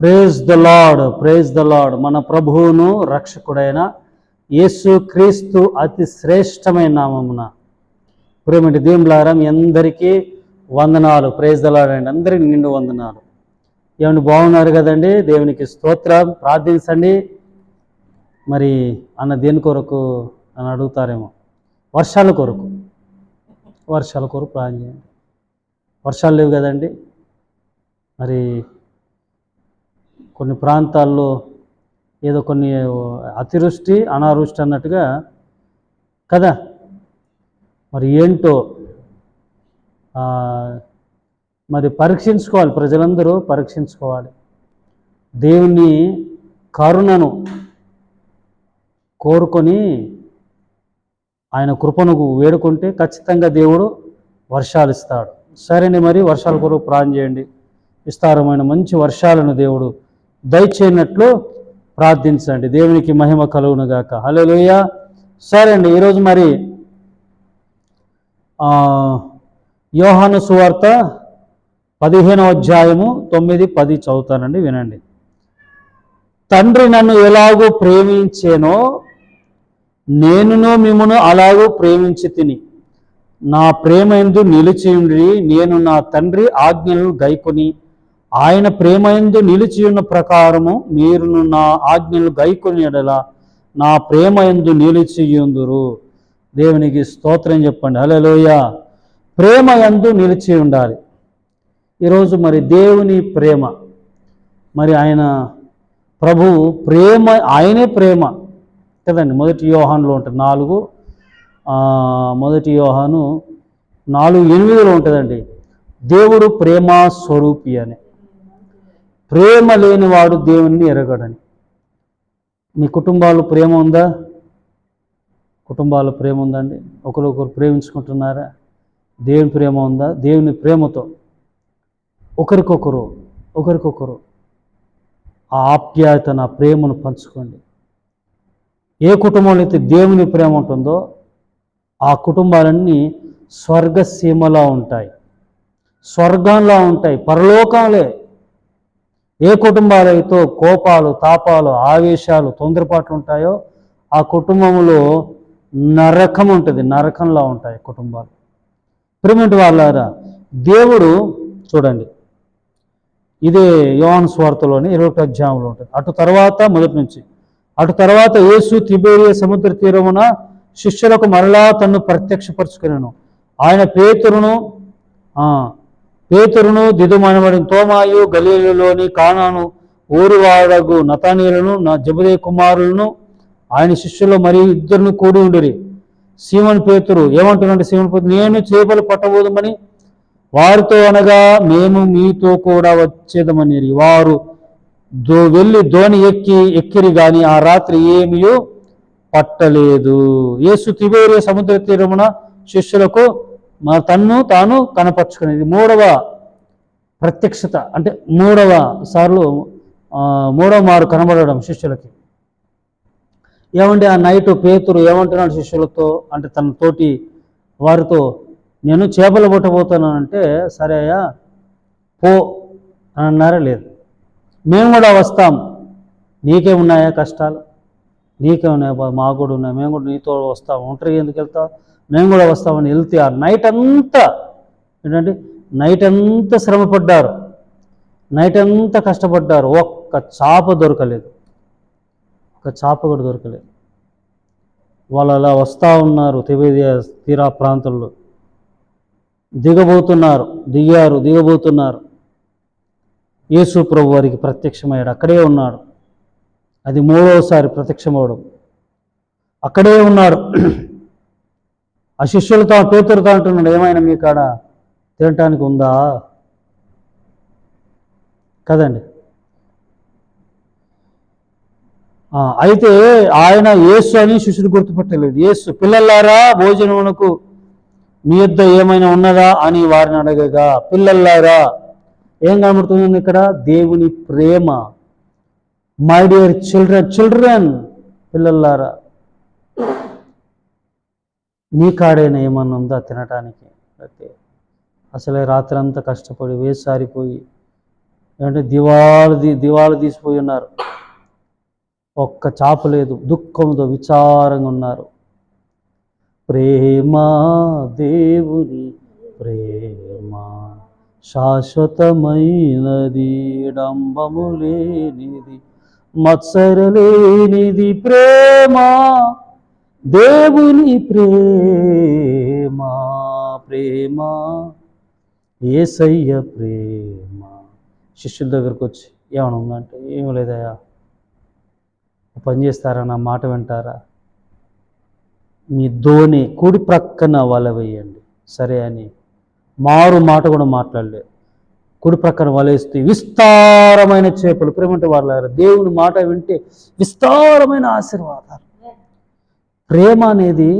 Praise the Lord praise the Lord మన ప్రభువును రక్షకుడైన యేసు క్రీస్తు అతి శ్రేష్టమైన నామమున. ప్రేమటి దేవులారా మీ అందరికీ వందనాలు. ప్రేజ్ ద లాడ్ అండి. అందరికి నిండు వందనాలు. ఏమండి బాగున్నారు కదండి? దేవునికి స్తోత్రం. ప్రార్థించండి. మరి అన్న దేని కొరకు అని అడుగుతారేమో. వర్షాల కొరకు. వర్షాల కొరకు ప్రార్థన చేయండి. వర్షాలు లేవు కదండి. మరి కొన్ని ప్రాంతాల్లో ఏదో కొన్ని అతివృష్టి అనావృష్టి అన్నట్టుగా కదా? మరి ఏంటో మరి పరీక్షించుకోవాలి ప్రజలందరూ పరీక్షించుకోవాలి. దేవుని కరుణను కోరుకొని ఆయన కృపను వేడుకుంటే ఖచ్చితంగా దేవుడు వర్షాలు ఇస్తాడు. సరేనే మరి వర్షాల కొరకు ప్రాణం చేయండి. విస్తారమైన మంచి వర్షాలను దేవుడు దయచేయనట్లు ప్రార్థించండి. దేవునికి మహిమ కలుగునుగాక. హలో హలోయ సరే అండి ఈరోజు మరి యోహాను సువార్త పదిహేనవ అధ్యాయము తొమ్మిది పది చదువుతానండి వినండి. తండ్రి నన్ను ఎలాగో ప్రేమించేనో నేనును మిమ్మను అలాగూ ప్రేమించి తిని నా ప్రేమ ఎందు నిలిచియుండి నేను నా తండ్రి ఆజ్ఞలను గైకొని ఆయన ప్రేమ ఎందు ప్రకారము మీరును నా ఆజ్ఞలు గైకొని ఎడల నా ప్రేమ ఎందు నిలిచియుందురు. దేవునికి స్తోత్రం చెప్పండి. హలోయ ప్రేమ ఎందు నిలిచి ఉండాలి. ఈరోజు మరి దేవుని ప్రేమ. మరి ఆయన ప్రభు ప్రేమ ఆయనే ప్రేమ. కదండి మొదటి యోహాన్లో ఉంటుంది నాలుగు మొదటి యోహాను నాలుగు ఎనిమిదిలో ఉంటుందండి. దేవుడు ప్రేమ స్వరూపి అని. ప్రేమ లేనివాడు దేవుణ్ణి ఎరగడని. మీ కుటుంబాలు ప్రేమ ఉందా? కుటుంబాలు ప్రేమ ఉందండి ఒకరొకరు ప్రేమించుకుంటున్నారా? దేవుని ప్రేమ ఉందా? దేవుని ప్రేమతో ఒకరికొకరు ఒకరికొకరు ఆ నా ప్రేమను పంచుకోండి. ఏ కుటుంబంలో అయితే దేవుని ప్రేమ ఉంటుందో ఆ కుటుంబాలన్నీ స్వర్గసీమలా ఉంటాయి. స్వర్గంలా ఉంటాయి. పరలోకంలే. ఏ కుటుంబాలైతే కోపాలు తాపాలు ఆవేశాలు తొందరపాట్లు ఉంటాయో ఆ కుటుంబంలో నరకం ఉంటుంది నరకంలా ఉంటాయి కుటుంబాలు. ప్రిమెంట్ వాళ్ళారా దేవుడు చూడండి ఇదే యోన్ స్వార్థలోని ఇరవై ఒకటి అధ్యాయంలో ఉంటుంది. అటు తర్వాత మొదటి నుంచి అటు తర్వాత యేసు తిబేరియ సముద్ర తీరమున శిష్యులకు మరలా తన్ను ప్రత్యక్షపరుచుకున్నాను ఆయన పేతురును పేతురును దిదుమనబడిన తోమాయు గలీలులోని కానాను ఊరువాడగు నతనీలను నా జబదే కుమారులను ఆయన శిష్యులు మరి ఇద్దరును కూడి ఉండిరి. సీమన్ పేతురు ఏమంటున్నాడు? సీమన్ పేతురు నేను చేపలు పట్టబోదమని వారితో అనగా మేము మీతో కూడా వచ్చేదమని వారు దో వెళ్ళి ధోని ఎక్కి ఎక్కిరి గాని ఆ రాత్రి ఏమియో పట్టలేదు. యేసు తిబేరే సముద్ర తీరమున శిష్యులకు మా తన్ను తాను కనపరుచుకునేది. మూడవ ప్రత్యక్షత అంటే మూడవ సార్లు మూడవ మారు కనబడడం శిష్యులకి. ఏమంటే ఆ నైట్ పేతురు ఏమంటున్నాడు శిష్యులతో అంటే తన తోటి వారితో నేను చేపలు పట్టబోతున్నానంటే సరే అయ్యా పో అని అన్నారా? లేదు. మేము కూడా వస్తాం. నీకే ఉన్నాయా కష్టాలు? నీకే ఉన్నాయా? మాకు కూడా ఉన్నాయి. మేము కూడా నీతో వస్తాం. ఒంటరిగా ఎందుకు వెళ్తావు? మేము కూడా వస్తామని వెళ్తే ఆ నైట్ అంతా ఏంటంటే నైట్ అంతా శ్రమపడ్డారు. నైట్ అంతా కష్టపడ్డారు. ఒక్క చాప దొరకలేదు. ఒక చాప కూడా దొరకలేదు. వాళ్ళు అలా వస్తూ ఉన్నారు తిబేదియా తీరా ప్రాంతంలో. దిగబోతున్నారు దిగారు దిగబోతున్నారు. యేసు ప్రభు వారికి ప్రత్యక్షమయ్యాడు. అక్కడే ఉన్నాడు. అది మూడవసారి ప్రత్యక్షమవడం. అక్కడే ఉన్నాడు. ఆ శిష్యులతో పేతురుతో అంటున్నాడు ఏమైనా మీ కాడ తినటానికి ఉందా? కదండి. అయితే ఆయన యేసు అని శిష్యుడు గుర్తుపట్టలేదు. యేసు పిల్లలారా భోజనమునకు మీ యొద్ద ఏమైనా ఉన్నదా? అని వారిని అడగగా పిల్లల్లారా ఏం కనబడుతుంది ఇక్కడ? దేవుని ప్రేమ. మై డియర్ చిల్డ్రన్ చిల్డ్రన్ పిల్లల్లారా నీ కాడైనా ఏమన్నా ఉందా తినటానికి? అయితే అసలే రాత్రి అంతా కష్టపడి వేసారిపోయి అంటే దివాళు దీ దివాళు తీసిపోయి ఉన్నారు. ఒక్క చాప లేదు దుఃఖంతో విచారంగా ఉన్నారు. ప్రేమ దేవుని ప్రేమ శాశ్వతమైనది డంబము లేనిది మత్సరలేనిది ప్రేమ దేవుని ప్రేమ ప్రేమ ఏసయ్య ప్రేమ. శిష్యుల దగ్గరకు వచ్చి ఏమైనా ఉందంటే ఏం లేదయ్యా. పని చేస్తారా? నా మాట వింటారా? మీ ధోని కుడి ప్రక్కన వల వేయండి. సరే అని మారు మాట కూడా మాట్లాడలేదు. కుడి ప్రక్కన వలేస్తే విస్తారమైన చేపలు ప్రేమంటే వాళ్ళ దేవుని మాట వింటే విస్తారమైన ఆశీర్వాదాలు. ప్రేమ అనేది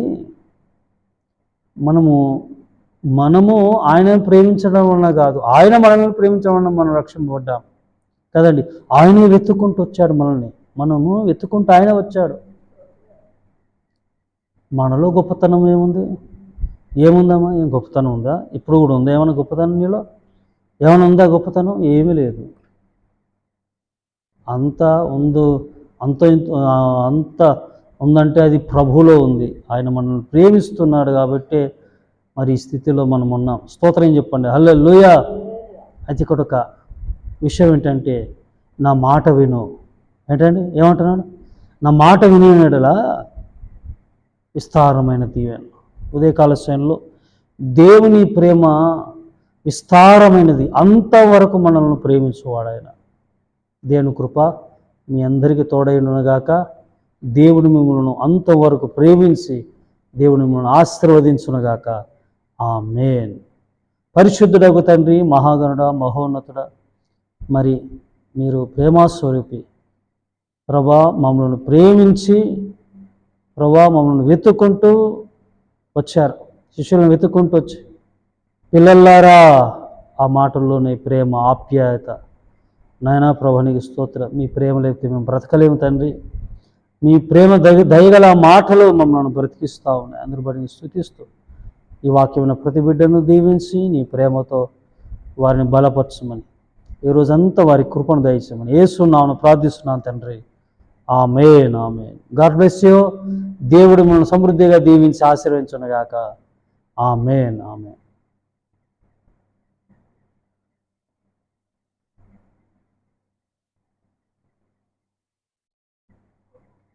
మనము మనము ఆయనను ప్రేమించడం వలన కాదు ఆయన మనల్ని ప్రేమించడం వలన మనం రక్షింపబడ్డాం. కదండి? ఆయనే వెతుక్కుంటూ వచ్చాడు మనల్ని. మనము వెతుక్కుంటూ ఆయన వచ్చాడు. మనలో గొప్పతనం ఏముంది? ఏముందమ్మా? ఏం గొప్పతనం ఉందా? ఇప్పుడు కూడా ఉందా? ఏమైనా గొప్పతనం నీలో? ఏమైనా ఉందా గొప్పతనం? ఏమీ లేదు. అంత ఉందో అంత ఇంత అంత ఉందంటే అది ప్రభులో ఉంది. ఆయన మనల్ని ప్రేమిస్తున్నాడు కాబట్టి మరి ఈ స్థితిలో మనం ఉన్నాం. స్తోత్రం చెప్పండి. హలో లూయ అది ఇక్కడ ఒక విషయం ఏంటంటే నా మాట విను. ఏంటండి? ఏమంటున్నాడు? నా మాట వినేడలా విస్తారమైన దీవెన. ఉదయకాల సమయంలో దేవుని ప్రేమ విస్తారమైనది. అంతవరకు మనల్ని ప్రేమించువాడు ఆయన. దేవుని కృప మీ అందరికీ తోడైనగాక దేవుని మిమ్మల్ని అంతవరకు ప్రేమించి దేవుని మిమ్మల్ని ఆశీర్వదించునుగాక. ఆ మేన్ పరిశుద్ధుడకు తండ్రి మహాగణుడ మహోన్నతుడ మరి మీరు ప్రేమాస్వరూపి ప్రభా మమ్మల్ని ప్రేమించి ప్రభా మమ్మల్ని వెతుక్కుంటూ వచ్చారు. శిష్యులను వెతుక్కుంటూ వచ్చి. పిల్లల్లారా ఆ మాటల్లోనే ప్రేమ ఆప్యాయత. నాయనా ప్రభానికి స్తోత్ర. మీ ప్రేమ లేకపోతే మేము బ్రతకలేము తండ్రి. నీ ప్రేమ దయ దయగల మాటలు మమ్మల్ని బ్రతికిస్తా ఉన్నాయి. అందరి బడిని స్థుతిస్తూ ఈ వాక్యమైన ప్రతి బిడ్డను దీవించి నీ ప్రేమతో వారిని బలపరచమని ఈ రోజంతా వారి కృపను దయచేయమని ఏసున్నాను ప్రార్థిస్తున్నాను తండ్రి. ఆమె నామే గాడ్ బ్లెస్ యూ. దేవుడు మనల్ని సమృద్ధిగా దీవించి ఆశీర్వించునుగాక ఆమె నామే